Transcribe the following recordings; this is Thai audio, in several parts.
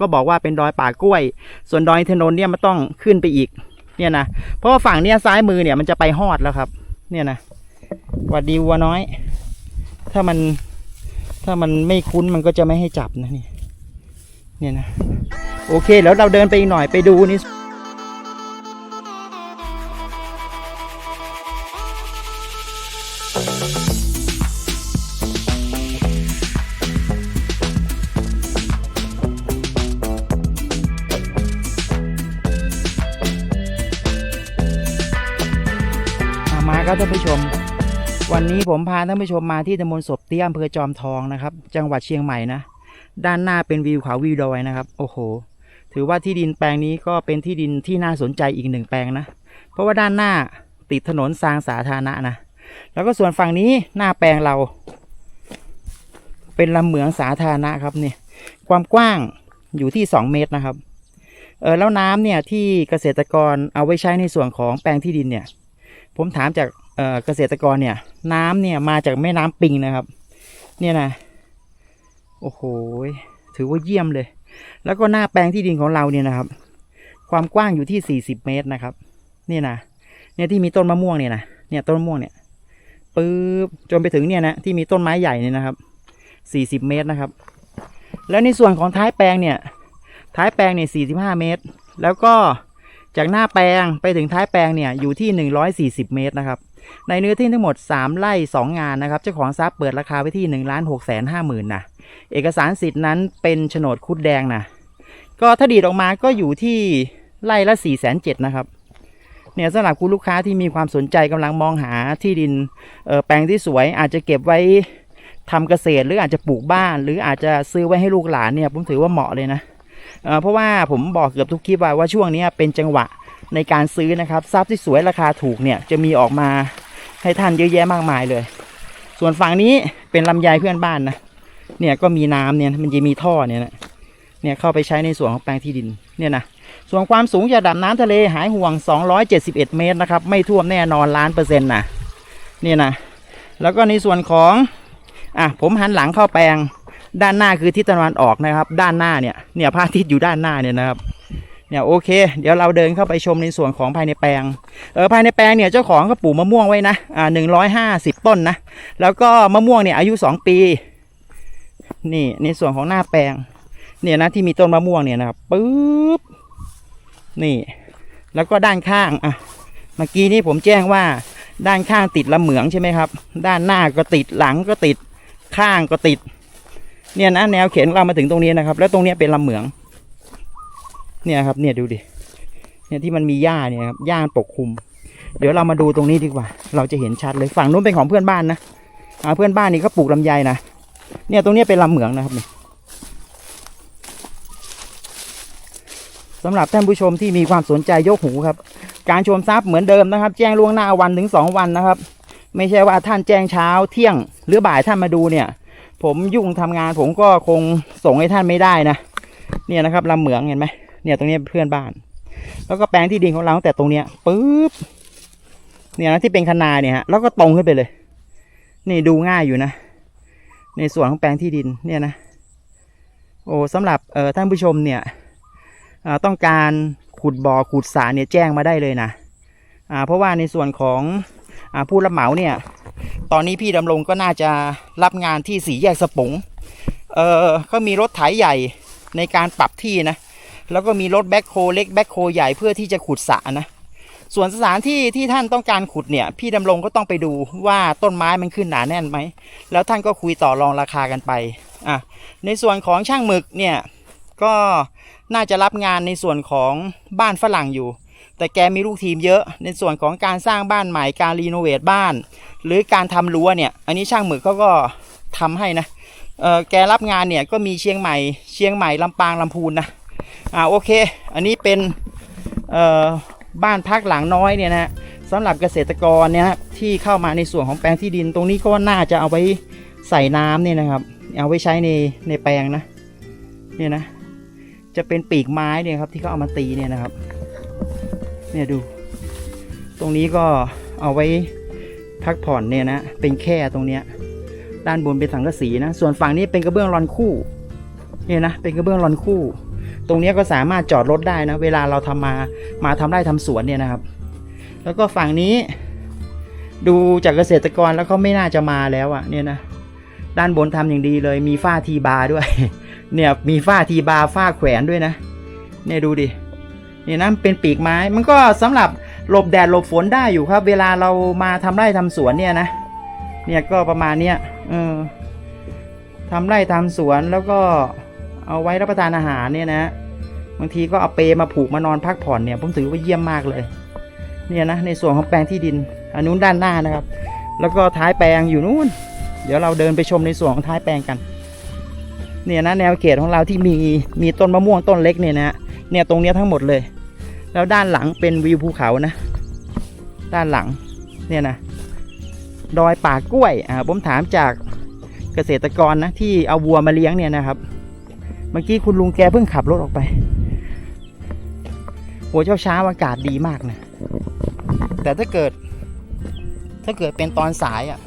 ก็บอกว่าเป็นดอยป่ากล้วย ส่วนดอยอินนนเนี่ยมันต้องขึ้นไปอีก เนี่ยนะ เพราะว่าฝั่งเนี้ยซ้ายมือเนี่ยมันจะไปฮอดแล้วครับ เนี่ยนะวัดดีวัวน้อย ถ้ามันถ้ามันไม่คุ้นมันก็จะไม่ให้จับนะนี่ เนี่ยนะ โอเคแล้วเราเดินไปอีกหน่อยไปดูนี่อะ ครับท่านผู้ชม วันนี้ผมพาท่านผู้ชมมาที่ตำบลศพเตี้ยอำเภอจอมทองนะครับ จังหวัดเชียงใหม่นะ ด้านหน้าเป็นวิวเขาวิวดอยนะครับ โอ้โห ถือว่าที่ดินแปลงนี้ก็เป็นที่ดินที่น่าสนใจอีกหนึ่งแปลงนะ เพราะว่าด้านหน้าติดถนนทางสาธารณะนะ แล้วก็ส่วนฝั่งนี้หน้าแปลงเรา เป็นลำเหมืองสาธารณะครับเนี่ย ความกว้างอยู่ที่ 2 เมตรนะครับ เออแล้วน้ำเนี่ยที่เกษตรกรเอาไว้ใช้ในส่วนของแปลงที่ดินเนี่ย ผมถามจากเกษตรกรเนี่ย น้ำเนี่ยมาจากแม่น้ำปิงนะครับ เนี่ยนะโอ้โหถือว่าเยี่ยมเลย แล้วก็หน้าแปลงที่ดินของเราเนี่ยนะครับ ความกว้างอยู่ที่ 40 เมตรนะครับ เนี่ยนะเนี่ยที่มีต้นมะม่วงเนี่ยนะเนี่ยต้นมะม่วงเนี่ยปื๊บจนไปถึงเนี่ยนะที่มีต้นไม้ใหญ่เนี่ยนะครับ 40 เมตรนะครับ แล้วในส่วนของท้ายแปลงเนี่ย ท้ายแปลงเนี่ย45 เมตร แล้วก็ จากหน้าแปลงไปถึงท้ายแปลงเนี่ยอยู่ที่ 140 เมตรนะครับในเนื้อที่ทั้งหมด 3ไร่2 งานนะครับเจ้าของทรัพย์เปิดราคาไว้ที่1ล้าน6แสน5หมื่นนะเอกสารสิทธิ์นั้นเป็นโฉนดคุดแดงนะก็ถ้าดีดออกมาก็อยู่ที่ไร่ละ4ี่แสนเจ็ดนะครับเนี่ยสำหรับคุณลูกค้าที่มีความสนใจกำลังมองหาที่ดินแปลงที่สวยอาจจะเก็บไว้ทำเกษตร หรืออาจจะปลูกบ้าน หรืออาจจะซื้อไว้ให้ลูกหลานเนี่ยผมถือว่าเหมาะเลยนะ เเพราะว่าผมบอกเกือบทุกคลิปว่าว่าช่วงนี้เป็นจังหวะในการซื้อนะครับทรัพย์ที่สวยราคาถูกเนี่ยจะมีออกมาให้ท่านเยอะแยะมากมายเลย ส่วนฝั่งนี้เป็นลำไยเพื่อนบ้านนะเนี่ยก็มีน้ำเนี่ยมันจะมีท่อเนี่ยนะเนี่ยเข้าไปใช้ในส่วนของแปลงที่ดินเนี่ยนะส่วนความสูงจากดับน้ำทะเลหายห่วง 271 เมตรนะครับ ไม่ท่วมแน่นอนล้านเปอร์เซ็นต์นะเนี่ยนะแล้วก็ในส่วนของอะผมหันหลังเข้าแปลง ด้านหน้าคือทิศตะวันออกนะครับ ด้านหน้าเนี่ยเนี่ยพระอาทิตย์อยู่ด้านหน้าเนี่ยนะครับเนี่ยโอเค เดี๋ยวเราเดินเข้าไปชมในส่วนของภายในแปลงเออภายในแปลงเนี่ยเจ้าของก็ปลูกมะม่วงไว้นะอ่าหนึ่งร้อยห้าสิบต้นนะแล้วก็มะม่วงเนี่ยอายุสองปี นี่ในส่วนของหน้าแปลง เนี่ยนะที่มีต้นมะม่วงเนี่ยนะครับปึ๊บนี่ แล้วก็ด้านข้างอะเมื่อกี้นี้ผมแจ้งว่าด้านข้างติดลำเหมืองใช่ไหมครับ ด้านหน้าก็ติดหลังก็ติดข้างก็ติด เนี่ยนะแนวเข็นเรามาถึงตรงนี้นะครับ แล้วตรงเนี้ยเป็นลำเหมือง เนี่ยครับ เนี่ยดูดิ เนี่ยที่มันมีหญ้าเนี่ยครับหญ้าปกคลุม เดี๋ยวเรามาดูตรงนี้ดีกว่า เราจะเห็นชัดเลยฝั่งนู้นเป็นของเพื่อนบ้านนะอ่าเพื่อนบ้านนี่เขาปลูกลำไยนะเนี่ยตรงเนี้ยเป็นลำเหมืองนะครับนี่สำหรับท่านผู้ชมที่มีความสนใจยกหูครับ การชมทรัพย์เหมือนเดิมนะครับ แจ้งล่วงหน้าวันถึงสองวันนะครับ ไม่ใช่ว่าท่านแจ้งเช้าเที่ยง หรือบ่ายท่านมาดูเนี่ย ผมยุ่งทำงานผมก็คงส่งให้ท่านไม่ได้นะเนี่ยนะครับลำเหมืองเห็นไหมเนี่ยตรงนี้เพื่อนบ้าน แล้วก็แปลงที่ดินของเราตั้งแต่ตรงเนี้ยปึ๊บเนี่ยนะที่เป็นคนาเนี่ยฮะแล้วก็ตรงขึ้นไปเลย นี่ดูง่ายอยู่นะ ในส่วนของแปลงที่ดินเนี่ยนะ โอ้สำหรับเอ่อท่านผู้ชมเนี่ยอ่าต้องการขุดบ่อขุดสรเนี่ยแจ้งมาได้เลยนะอ่าเพราะว่าในส่วนของ ผู้รับเหมาเนี่ย ตอนนี้พี่ดำรงก็น่าจะรับงานที่สี่แยกสปงเออก็มีรถไถใหญ่ในการปรับที่นะ แล้วก็มีรถแบ็คโฮเล็กแบ็คโฮใหญ่เพื่อที่จะขุดสระนะ ส่วนสถานที่ที่ท่านต้องการขุดเนี่ย พี่ดำรงก็ต้องไปดูว่าต้นไม้มันขึ้นหนาแน่นไหม แล้วท่านก็คุยต่อรองราคากันไป อะ ในส่วนของช่างหมึกเนี่ย ก็น่าจะรับงานในส่วนของบ้านฝรั่งอยู่ แต่แกมีลูกทีมเยอะ ในส่วนของการสร้างบ้านใหม่การรีโนเวทบ้าน หรือการทำรั้วเนี่ย อันนี้ช่างหมึกเขาก็ทำให้นะเออแกรับงานเนี่ยก็มีเชียงใหม่ เชียงใหม่ลำปางลำพูนนะอ่าโอเค อันนี้เป็นเอ่อบ้านพักหลังน้อยเนี่ยนะสำหรับเกษตรกรเนี่ยที่เข้ามาในส่วนของแปลงที่ดินตรงนี้ก็น่าจะเอาไว้ใส่น้ำเนี่ยนะครับ เอาไว้ใช้ในในแปลงนะเนี่ยนะ จะเป็นปีกไม้เนี่ยครับที่เขาเอามาตีเนี่ยนะครับ เนี่ยดู ตรงนี้ก็เอาไว้พักผ่อนเนี่ยนะเป็นแค่ตรงเนี้ยด้านบนเป็นสังกะสีนะ ส่วนฝั่งนี้เป็นกระเบื้องรอนคู่เนี่ยนะเป็นกระเบื้องรอนคู่ ตรงเนี้ยก็สามารถจอดรถได้นะ เวลาเราทำมามาทำไร่ทำสวนเนี่ยนะครับ แล้วก็ฝั่งนี้ ดูจากเกษตรกรแล้วเขาไม่น่าจะมาแล้วอะ่ะเนี่ยนะด้านบนทำอย่างดีเลยมีฝ้าทีบาร์ด้วย เนี่ยมีฝ้าทีบาร์ฝ้าแขวนด้วยนะ เนี่ยดูดิ เนี่ยนะเป็นปีกไม้มันก็สำหรับหลบแดดหลบฝนได้อยู่ครับ เวลาเรามาทำไร่ทำสวนเนี่ยนะเนี่ยก็ประมาณเนี้ยเออทำไร่ทำสวนแล้วก็เอาไว้รับประทานอาหารเนี่ยนะบางทีก็เอาเปมาผูกมานอนพักผ่อนเนี่ยผมถือว่าเยี่ยมมากเลย เนี่ยนะในส่วนของแปลงที่ดินอันนู้นด้านหน้านะครับ แล้วก็ท้ายแปลงอยู่นู้นเดี๋ยวเราเดินไปชมในส่วนของท้ายแปลงกัน เนี่ยนะแนวเขตของเราที่มีมีต้นมะม่วงต้นเล็กเนี่ยนะเนี่ยตรงเนี้ยทั้งหมดเลย แล้วด้านหลังเป็นวิวภูเขานะ ด้านหลังเนี่ยนะดอยป่ากล้วยอ่าผมถามจากเกษตรกรนะที่เอาวัวมาเลี้ยงเนี่ยนะครับ เมื่อกี้คุณลุงแกเพิ่งขับรถออกไปหัวเช้าเช้าอากาศดีมากนะ แต่ถ้าเกิด ถ้าเกิดเป็นตอนสายอะ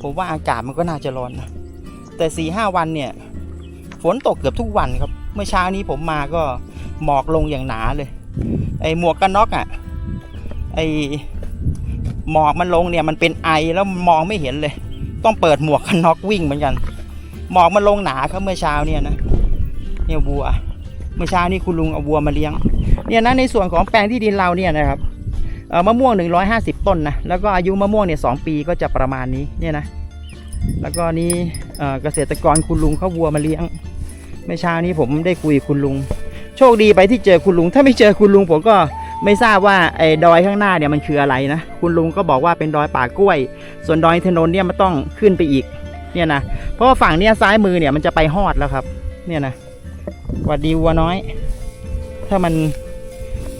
ผมว่าอากาศมันก็น่าจะร้อนนะ แต่สี่ห้าวันเนี่ย ฝนตกเกือบทุกวันครับ เมื่อเช้านี้ผมมาก็หมอกลงอย่างหนาเลย ไอหมวกกันน็อกอะไอหมอกมันลงเนี่ยมันเป็นไอแล้วมองไม่เห็นเลย ต้องเปิดหมวกกันน็อกวิ่งเหมือนกัน หมอกมันลงหนาครับเมื่อเช้าเนี่ยนะเนี่ยวัว เมื่อเช้านี้คุณลุงเอาวัวมาเลี้ยง เนี่ยนะในส่วนของแปลงที่ดินเราเนี่ยนะครับเออมะม่วง 150 ต้นนะแล้วก็อายุมะม่วงเนี่ยสปีก็จะประมาณนี้เนี่ยนะแล้วก็นี่เกษตรกรคุณลุงเขาวัวมาเลี้ยงเมื่อเช้านี้ผมได้คุยคุณลุง โชคดีไปที่เจอคุณลุง ถ้าไม่เจอคุณลุงผมก็ไม่ทราบว่าไอ้ดอยข้างหน้าเนี่ยมันคืออะไรนะ คุณลุงก็บอกว่าเป็นดอยป่ากล้วย ส่วนดอยอินทนเนี่ยมันต้องขึ้นไปอีก เนี่ยนะ เพราะว่าฝั่งเนี้ยซ้ายมือเนี่ยมันจะไปฮอดแล้วครับ เนี่ยนะวัดดีวัวน้อย ถ้ามัน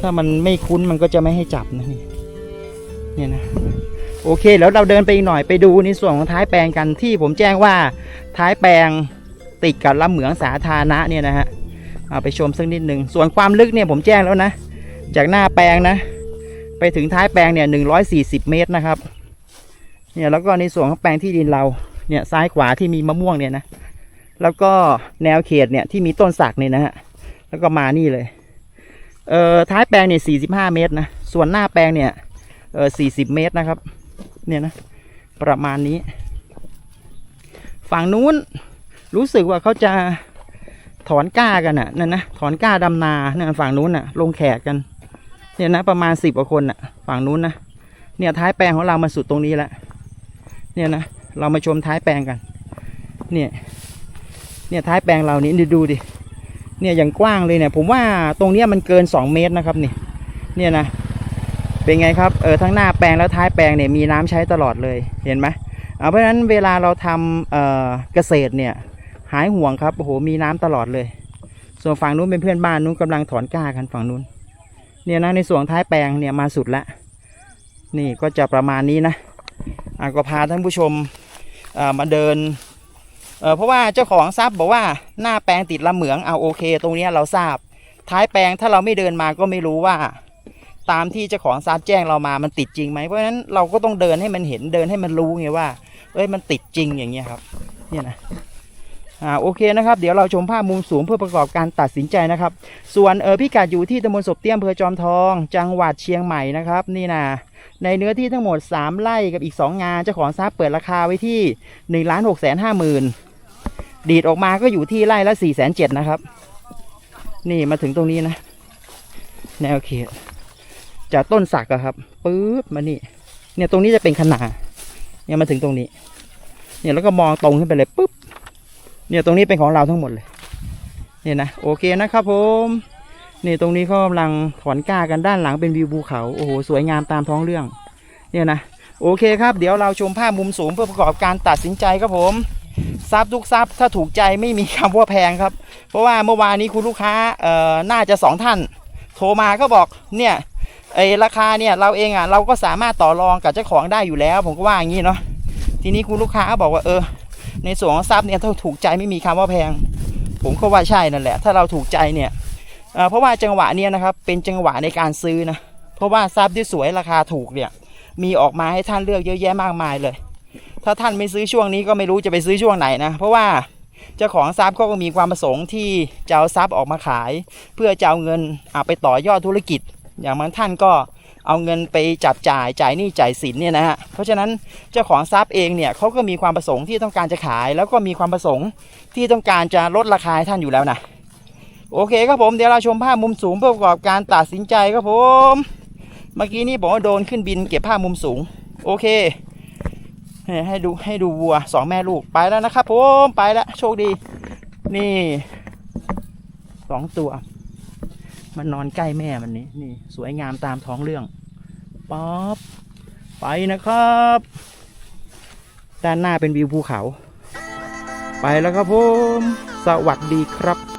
ถ้ามันไม่คุ้นมันก็จะไม่ให้จับนะนี่เนี่ยนะโอเคแล้วเราเดินไปอีกหน่อยไปดูในส่วนของท้ายแปลงกันที่ผมแจ้งว่าท้ายแปลงติดกับลำเหมืองสาธารณะเนี่ยนะฮะ เอาไปชมสักนิดหนึ่งส่วนความลึกเนี่ยผมแจ้งแล้วนะ จากหน้าแปลงนะ ไปถึงท้ายแปลงเนี่ยหนึ่งร้อยสี่สิบเมตรนะครับ เนี่ยแล้วก็ในส่วนของแปลงที่ดินเรา เนี่ยซ้ายขวาที่มีมะม่วงเนี่ยนะ แล้วก็แนวเขตเนี่ยที่มีต้นสักเนี่ยนะฮะ แล้วก็มานี่เลย เอ่อท้ายแปลงเนี่ยสี่สิบห้าเมตรนะ ส่วนหน้าแปลงเนี่ย เออสี่สิบเมตรนะครับ เนี่ยนะ ประมาณนี้ ฝั่งนู้นรู้สึกว่าเขาจะ ถอนก้ากันอะนั่นนะถอนก้าดำนาเนี่ยฝั่งนู้นอะ ลงแขกกัน เนี่ยนะประมาณสิบกว่าคนอะ ฝั่งนู้นนะเนี่ยท้ายแปลงของเรามาสุดตรงนี้แล้วเนี่ยนะเรามาชมท้ายแปลงกัน เนี่ย เนี่ยท้ายแปลงเรานี่ดูดิเนี่ยอย่างกว้างเลยเนี่ย ผมว่าตรงเนี้ยมันเกินสองเมตรนะครับนี่ เนี่ยนะ เป็นไงครับเออทั้งหน้าแปลงและท้ายแปลงเนี่ยมีน้ำใช้ตลอดเลยเห็นไหมเอาเพราะฉะนั้นเวลาเราทำเเกษตรเนี่ย หายห่วงครับโอ้โหมีน้ำตลอดเลย ส่วนฝั่งนู้นเป็นเพื่อนบ้านนู้นกำลังถอนก้ากันฝั่งนู้น เนี่ยนะในส่วนท้ายแปลงเนี่ยมาสุดละนี่ก็จะประมาณนี้นะอะก็พาท่านผู้ชมมาเดินเเพราะว่าเจ้าของทรัพย์บอกว่าหน้าแปลงติดลำเหมืองเอาโอเค ตรงนี้เราทราบ ท้ายแปลงถ้าเราไม่เดินมาก็ไม่รู้ว่า ตามที่เจ้าของทรัพย์แจ้งเรามามันติดจริงไหมเพราะฉะนั้นเราก็ต้องเดินให้มันเห็นเดินให้มันรู้ไงว่าเอ้ยมันติดจริงอย่างเงี้ยครับเนี่ยนะ อ่าโอเคนะครับ เดี๋ยวเราชมภาพมุมสูงเพื่อประกอบการตัดสินใจนะครับ ส่วนเออพิกัดอยู่ที่ตำบลศพเตี้ยมอำเภอจอมทอง จังหวัดเชียงใหม่นะครับ นี่นะในเนื้อที่ทั้งหมด 3 ไร่กับอีก 2 งานเจ้าของทรัพย์เปิดราคาไว้ที่1นึ่งล้านหกแสนห้าหมื่นดีดออกมาก็อยู่ที่ไร่ละสี่แสนเจ็ดนะครับ นี่มาถึงตรงนี้นะ แนวเขตจากต้นสักอะครับปื๊บมานี่ เนี่ยตรงนี้จะเป็นขนาดเนี่ยมาถึงตรงนี้ เนี่ยแล้วก็มองตรงขึ้นไปเลยปุ๊บ เนี่ยตรงนี้เป็นของเราทั้งหมดเลยเนี่ยนะโอเคนะครับผมนี่ตรงนี้เขากำลังถอนก้ากันด้านหลังเป็นวิวภูเขาโอ้โหสวยงามตามท้องเรื่อง เนี่ยนะโอเคครับ เดี๋ยวเราชมภาพมุมสูงเพื่อประกอบการตัดสินใจครับผมซับทุกซับถ้าถูกใจไม่มีคำว่าแพงครับ เพราะว่าเมื่อวานนี้คุณลูกค้าเอ่อน่าจะสองท่าน โทรมาก็บอกเนี่ยไอราคาเนี่ยเราเองอะเราก็สามารถต่อรองกับเจ้าของได้อยู่แล้ว ผมก็ว่าอย่างนี้เนาะทีนี้คุณลูกค้าบอกว่าเออ ในส่วนของซับเนี่ยถ้าถูกใจไม่มีคำว่าแพง ผมก็ว่าใช่นั่นแหละ ถ้าเราถูกใจเนี่ยเพราะว่าจังหวะเนี้ยนะครับเป็นจังหวะในการซื้อนะเพราะว่าซับที่สวยราคาถูกเนี่ยมีออกมาให้ท่านเลือกเยอะแยะมากมายเลย ถ้าท่านไม่ซื้อช่วงนี้ก็ไม่รู้จะไปซื้อช่วงไหนนะเพราะว่าเจ้าของทรัพย์ก็มีความประสงค์ที่จะเอาทรัพย์ออกมาขาย เพื่อจะเอาเงินเอาไปต่อยอดธุรกิจ อย่างบางท่านก็ เอาเงินไปจับจ่ายจ่ายหนี้จ่ายสินเนี่ยนะฮะเพราะฉะนั้นเจ้าของทรัพย์เองเนี่ยเขาก็มีความประสงค์ที่ต้องการจะขาย แล้วก็มีความประสงค์ที่ต้องการจะลดราคาให้ท่านอยู่แล้วนะโอเคครับผมเดี๋ยวเราชมภาพมุมสูงประกอบการตัดสินใจครับผมเมื่อกี้นี่บอกว่าโดนขึ้นบินเก็บภาพมุมสูง โอเคใหให้ดูให้ดูวัวสองแม่ลูกไปแล้วนะครับผมไปแล้วโชคดี นี่สองตัว มันนอนใกล้แม่มันนี้นี่สวยงามตามท้องเรื่องป๊อปไปนะครับ ด้านหน้าเป็นวิวภูเขา ไปแล้วครับผม สวัสดีครับ「